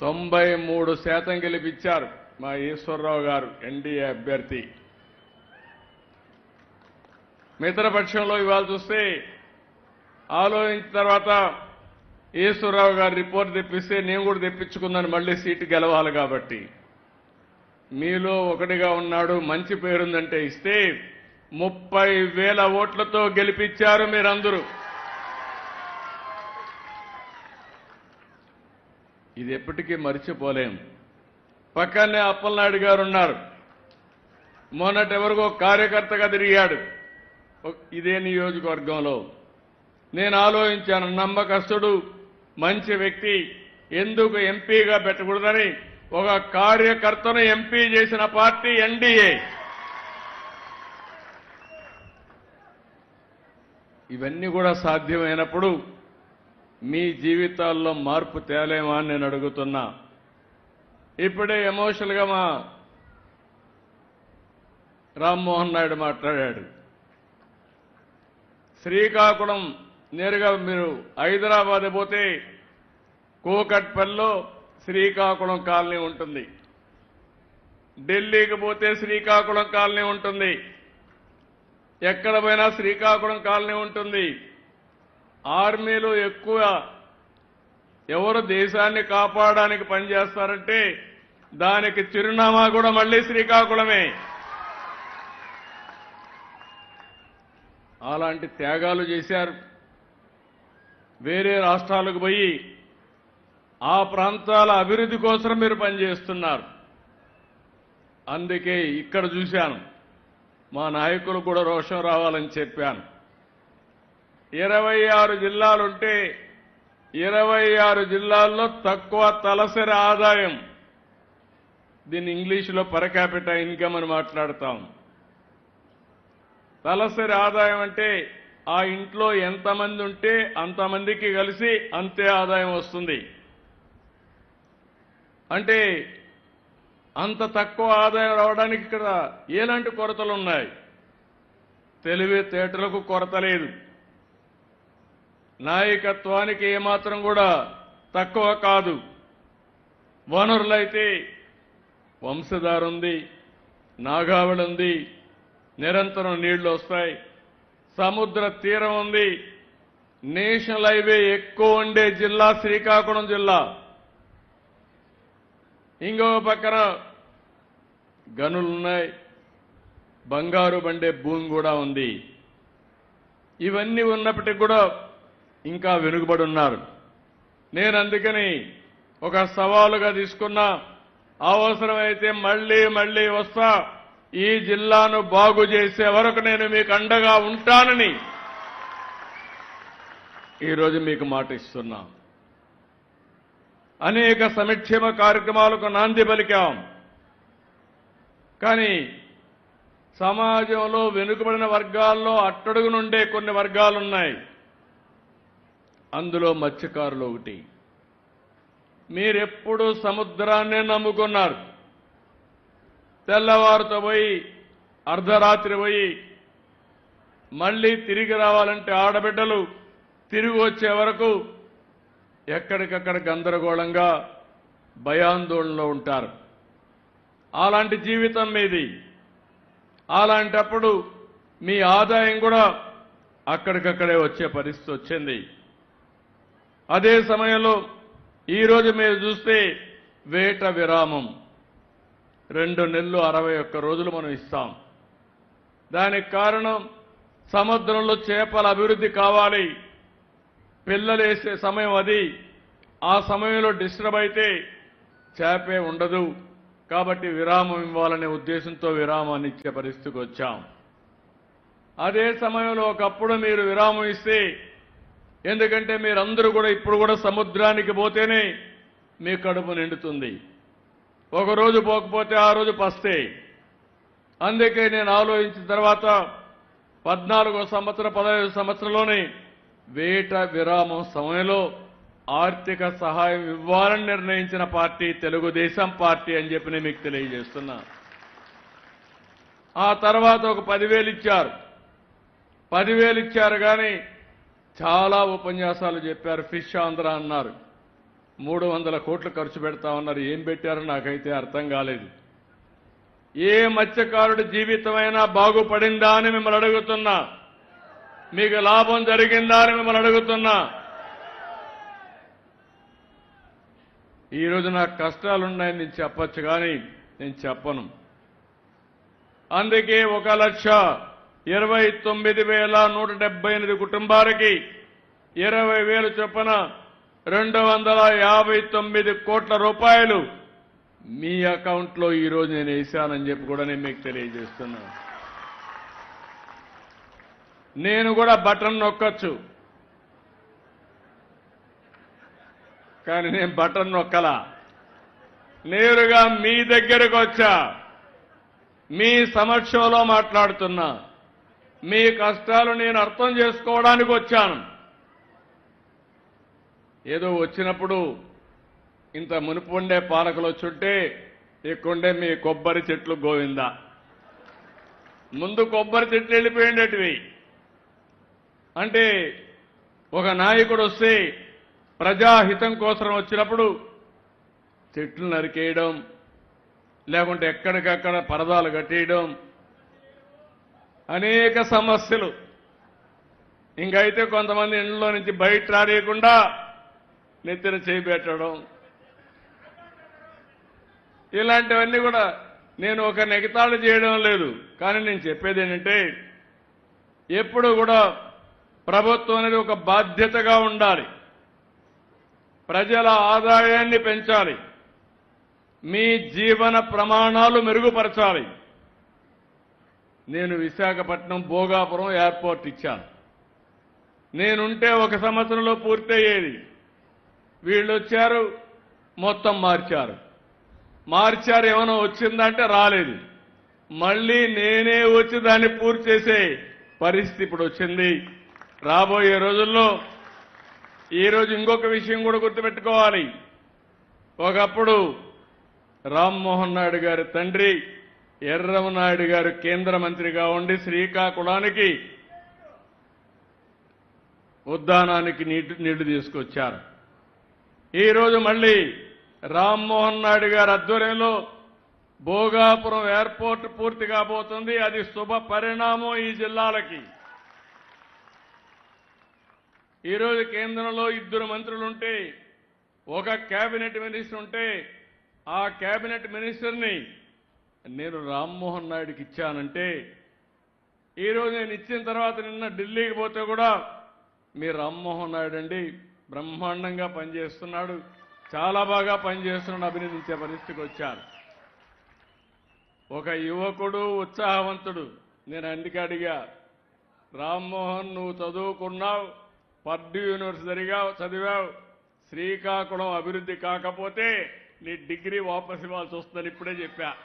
తొంభై మూడు శాతం గెలిపించారు మా ఈశ్వరరావు గారు ఎన్డీఏ అభ్యర్థి. మిత్రపక్షంలో ఇవాళ చూస్తే ఆలోచించిన తర్వాత ఈశ్వరరావు గారు రిపోర్ట్ తెప్పిస్తే నేను కూడా తెప్పించుకున్నాను మళ్ళీ సీటు గెలవాలి కాబట్టి. మీలో ఒకటిగా ఉన్నాడు మంచి పేరుందంటే ఇస్తే ముప్పై వేల ఓట్లతో గెలిపించారు మీరందరూ. ఇది ఎప్పటికీ మర్చిపోలేం. పక్కనే అప్పలనాయుడు గారు ఉన్నారు. మొన్నటి ఎవరికో కార్యకర్తగా తిరిగాడు. ఇదే నియోజకవర్గంలో. నేను ఆలోచించాను నమ్మకస్తుడు మంచి వ్యక్తి ఎందుకు ఎంపీగా పెట్టకూడదని ఒక కార్యకర్తను ఎంపీ చేసిన పార్టీ ఎన్డీఏ. ఇవన్నీ కూడా సాధ్యమైనప్పుడు మీ జీవితాల్లో మార్పు తేలేమా అని నేను అడుగుతున్నా. ఇప్పుడే ఎమోషనల్గా మా రామ్మోహన్ నాయుడు మాట్లాడాడు. శ్రీకాకుళం నేరుగా మీరు హైదరాబాద్ పోతే కోకట్పల్లిలో శ్రీకాకుళం కాలనీ ఉంటుంది. ఢిల్లీకి పోతే శ్రీకాకుళం కాలనీ ఉంటుంది. ఎక్కడ పోయినా శ్రీకాకుళం కాలనీ ఉంటుంది. ఆర్మీలో ఎక్కువ ఎవరు దేశాన్ని కాపాడడానికి పనిచేస్తారంటే దానికి చిరునామా కూడా మళ్ళీ శ్రీకాకుళమే. అలాంటి త్యాగాలు చేశారు. వేరే రాష్ట్రాలకు పోయి ఆ ప్రాంతాల అభివృద్ధి కోసం మీరు పనిచేస్తున్నారు. అందుకే ఇక్కడ చూశాను. మా నాయకులు కూడా రోషం రావాలని చెప్పాను. ఇరవై ఆరు జిల్లాలుంటే ఇరవై ఆరు జిల్లాల్లో తక్కువ తలసరి ఆదాయం. దీన్ని ఇంగ్లీష్లో పరకాపిట ఇన్కమ్ అని మాట్లాడతాం. తలసరి ఆదాయం అంటే ఆ ఇంట్లో ఎంతమంది ఉంటే అంతమందికి కలిసి అంతే ఆదాయం వస్తుంది. అంటే అంత తక్కువ ఆదాయం రావడానికి ఇక్కడ ఎలాంటి కొరతలు ఉన్నాయి తెలివితేటలకు కొరత లేదు. నాయకత్వానికి ఏమాత్రం కూడా తక్కువ కాదు. వనరులైతే వంశధార ఉంది నాగావళి ఉంది నిరంతరం నీళ్ళు వస్తాయి. సముద్ర తీరం ఉంది. నేషనల్ హైవే ఎక్కువ ఉండే జిల్లా శ్రీకాకుళం జిల్లా. ఇంకో పక్కన గనులున్నాయి. బంగారు బండే భూమి కూడా ఉంది. ఇవన్నీ ఉన్నప్పటికీ కూడా ఇంకా వెనుకబడి ఉన్నారు. నేను అందుకని ఒక సవాలుగా తీసుకున్నా అవసరమైతే మళ్ళీ మళ్ళీ వస్తా ఈ జిల్లాను బాగు చేసే వరకు నేను మీకు అండగా ఉంటానని ఈరోజు మీకు మాట ఇస్తున్నా. అనేక సంక్షేమ కార్యక్రమాలకు నాంది పలికాం. కానీ సమాజంలో వెనుకబడిన వర్గాల్లో అట్టడుగు నుండే కొన్ని వర్గాలున్నాయి. అందులో మత్స్యకారులు ఒకటి. మీరెప్పుడు సముద్రాన్నే నమ్ముకున్నారు. తెల్లవారుతో పోయి అర్ధరాత్రి పోయి మళ్ళీ తిరిగి రావాలంటే ఆడబిడ్డలు తిరిగి వచ్చే వరకు ఎక్కడికక్కడ గందరగోళంగా భయాందోళనలో ఉంటారు. అలాంటి జీవితం మీది. అలాంటప్పుడు మీ ఆదాయం కూడా అక్కడికక్కడే వచ్చే పరిస్థితి వచ్చింది. అదే సమయంలో ఈరోజు మీరు చూస్తే వేట విరామం. రెండు నెలలు అరవై ఒక్క రోజులు మనం ఇస్తాం. దానికి కారణం సముద్రంలో చేపల అభివృద్ధి కావాలి. పిల్లలేసే సమయం అది. ఆ సమయంలో డిస్టర్బ్ అయితే చేపే ఉండదు. కాబట్టి విరామం ఇవ్వాలనే ఉద్దేశంతో విరామాన్ని ఇచ్చే పరిస్థితికి వచ్చాం. అదే సమయంలో ఒకప్పుడు మీరు విరామం ఇస్తే ఎందుకంటే మీరందరూ కూడా ఇప్పుడు కూడా సముద్రానికి పోతేనే మీ కడుపు నిండుతుంది. ఒకరోజు పోకపోతే ఆ రోజు పస్తే. అందుకే నేను ఆలోచించిన తర్వాత పద్నాలుగో సంవత్సరం పదహైదు సంవత్సరంలోనే వేట విరామం సమయంలో ఆర్థిక సహాయం ఇవ్వాలని నిర్ణయించిన పార్టీ తెలుగుదేశం పార్టీ అని చెప్పి నేను మీకు తెలియజేస్తున్నా. ఆ తర్వాత ఒక పదివేలు ఇచ్చారు. పదివేలు ఇచ్చారు కానీ చాలా ఉపన్యాసాలు చెప్పారు. ఫిష్ ఆంధ్ర అన్నారు. మూడు వందల కోట్లు ఖర్చు పెడతా ఉన్నారు. ఏం పెట్టారో నాకైతే అర్థం కాలేదు. ఏ మత్స్యకారుడి జీవితమైనా బాగుపడిందా అని మిమ్మల్ని అడుగుతున్నా. మీకు లాభం జరిగిందా అని మిమ్మల్ని అడుగుతున్నా. ఈరోజు నాకు కష్టాలున్నాయని నేను చెప్పచ్చు కానీ నేను చెప్పను. అందుకే ఒక లక్ష ఇరవై తొమ్మిది వేల నూట డెబ్బై ఎనిమిది కుటుంబాలకి ఇరవై వేలు చొప్పున రెండు వందల యాభై తొమ్మిది కోట్ల రూపాయలు మీ అకౌంట్లో ఈరోజు నేను వేశానని చెప్పి కూడా నేను మీకు తెలియజేస్తున్నాను నేను కూడా బటన్ నొక్కచ్చు. కానీ నేను బటన్ నొక్కలా. నేరుగా మీ దగ్గరకు వచ్చా. మీ సమక్షంలో మాట్లాడుతున్నా. మీ కష్టాలు నేను అర్థం చేసుకోవడానికి వచ్చాను. ఏదో వచ్చినప్పుడు ఇంత మునుపు ఉండే పాలకులు వచ్చుంటే ఇక్కడుండే మీ కొబ్బరి చెట్లు గోవిందా. ముందు కొబ్బరి చెట్లు వెళ్ళిపోయిండేటివి. అంటే ఒక నాయకుడు వస్తే ప్రజాహితం కోసం వచ్చినప్పుడు చెట్లు నరికేయడం లేకుంటే ఎక్కడికక్కడ పరదాలు కట్టేయడం అనేక సమస్యలు. ఇంకైతే కొంతమంది ఇంట్లో నుంచి బయట రానియకుండా నెత్తిన చేపెట్టడం ఇలాంటివన్నీ కూడా నేను ఒక నెగతాళు చేయడం లేదు. కానీ నేను చెప్పేది ఏంటంటే ఎప్పుడు కూడా ప్రభుత్వం అనేది ఒక బాధ్యతగా ఉండాలి. ప్రజల ఆదాయాన్ని పెంచాలి. మీ జీవన ప్రమాణాలు మెరుగుపరచాలి. నేను విశాఖపట్నం భోగాపురం ఎయిర్పోర్ట్ ఇచ్చాను. నేనుంటే ఒక సంవత్సరంలో పూర్తయ్యేది. వీళ్ళు వచ్చారు మొత్తం మార్చారు. మార్చారు ఏమైనా వచ్చిందంటే రాలేదు. మళ్ళీ నేనే వచ్చి దాన్ని పూర్తి చేసే పరిస్థితి ఇప్పుడు వచ్చింది. రాబోయే రోజుల్లో ఈ రోజు ఇంకొక విషయం కూడా గుర్తుపెట్టుకోవాలి. ఒకప్పుడు రామ్మోహన్ నాయుడు గారి తండ్రి ఎర్రమనాయుడు గారు కేంద్ర మంత్రిగా ఉండి శ్రీకాకుళానికి ఉద్దానానికి నీటి నీళ్ళు తీసుకొచ్చారు. ఈరోజు మళ్ళీ రామ్మోహన్ నాయుడు గారి ఆధ్వర్యంలో భోగాపురం ఎయిర్పోర్ట్ పూర్తి కాబోతుంది. అది శుభ పరిణామం ఈ జిల్లాలకి. ఈరోజు కేంద్రంలో ఇద్దరు మంత్రులుంటే ఒక కేబినెట్ మినిస్టర్ ఉంటే ఆ కేబినెట్ మినిస్టర్ని నేను రామ్మోహన్ నాయుడుకి ఇచ్చానంటే ఈరోజు నేను ఇచ్చిన తర్వాత నిన్న ఢిల్లీకి పోతే కూడా మీ రామ్మోహన్ నాయుడు అండి. బ్రహ్మాండంగా పనిచేస్తున్నాడు. చాలా బాగా పనిచేస్తున్నాడు అభినందించే పరిస్థితికి వచ్చారు. ఒక యువకుడు ఉత్సాహవంతుడు నేను అందుకే అడిగా రామ్మోహన్ నువ్వు చదువుకున్నావు పర్డు యూనివర్సిటీగా చదివావు శ్రీకాకుళం అభివృద్ధి కాకపోతే నీ డిగ్రీ వాపసు ఇవ్వాల్సి వస్తుందని ఇప్పుడే చెప్పా.